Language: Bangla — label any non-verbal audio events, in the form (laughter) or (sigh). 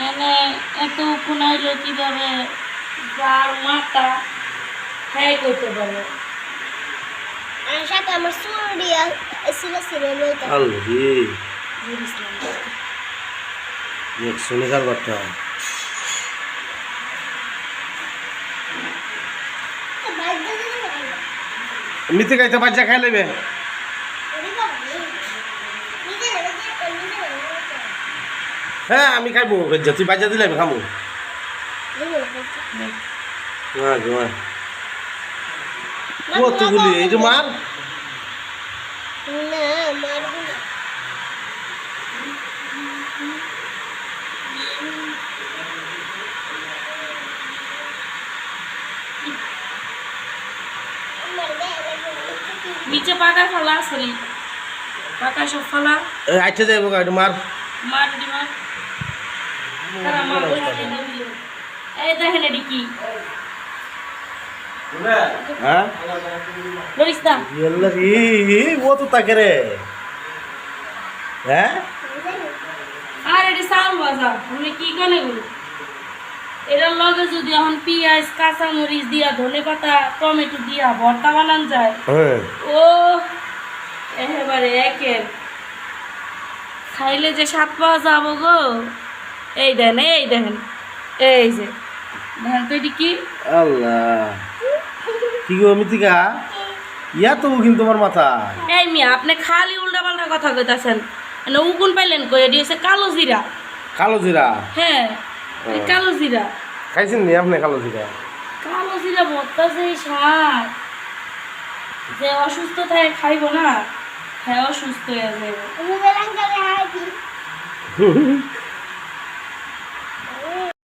এনে এত কোনাইলো কীভাবে যার মাথা হ্যাঁ করতে পারে? সাথে আমার চুরি ছিল বার্তা মিথ্যে খাইতে বাচ্চা? খাই নেবে হ্যাঁ আমি খাইবো তুই বাচ্চা দিলে আমি খামো। হ্যাঁ হ্যাঁ। কতগুলি? এই যে মার? নিচে পাকা ফালা আসলে পাকা সব ফালা। আচ্ছা যাইব মার। মার দি মার তারা মা বলে দিল। এই দেখেন এটি কি? হ্যাঁ? লরিস না এল্লা রে ও তো তাকে রে। হ্যাঁ? আর এটি চাউল ভাজা আপনি কি কানে গুলো এটার লগে যদি এখন পেঁয়াজ কাঁচামরিচ দিয়া ধনে পাতা টমেটো দিয়া ভর্তা বানান যায় হ্যাঁ। ও একেবারে একের। খাইলে যে স্বাদ পাওয়া যাব গো। এই দেন এই দেখেন এই যে। দেখেন তো এটি কি? আল্লাহ। কি গো মিতিকা? ইয়া তো কিন্তু তোমার মাথা এই মিয়া আপনি খালি উল্টা পাল্টা কথা কইতাছেন। মানে উগুন পাইলেন কই? এটি হচ্ছে কালো জিরা। কালো জিরা? হ্যাঁ এই কালো জিরা। খাইছেন নি আপনি কালো জিরা? কালো জিরা ভর্তা যে স্বাদ। যে অসুস্থ থাকে খাইব না। হ্যাঁ সুস্থ হয়ে যাবে। (laughs)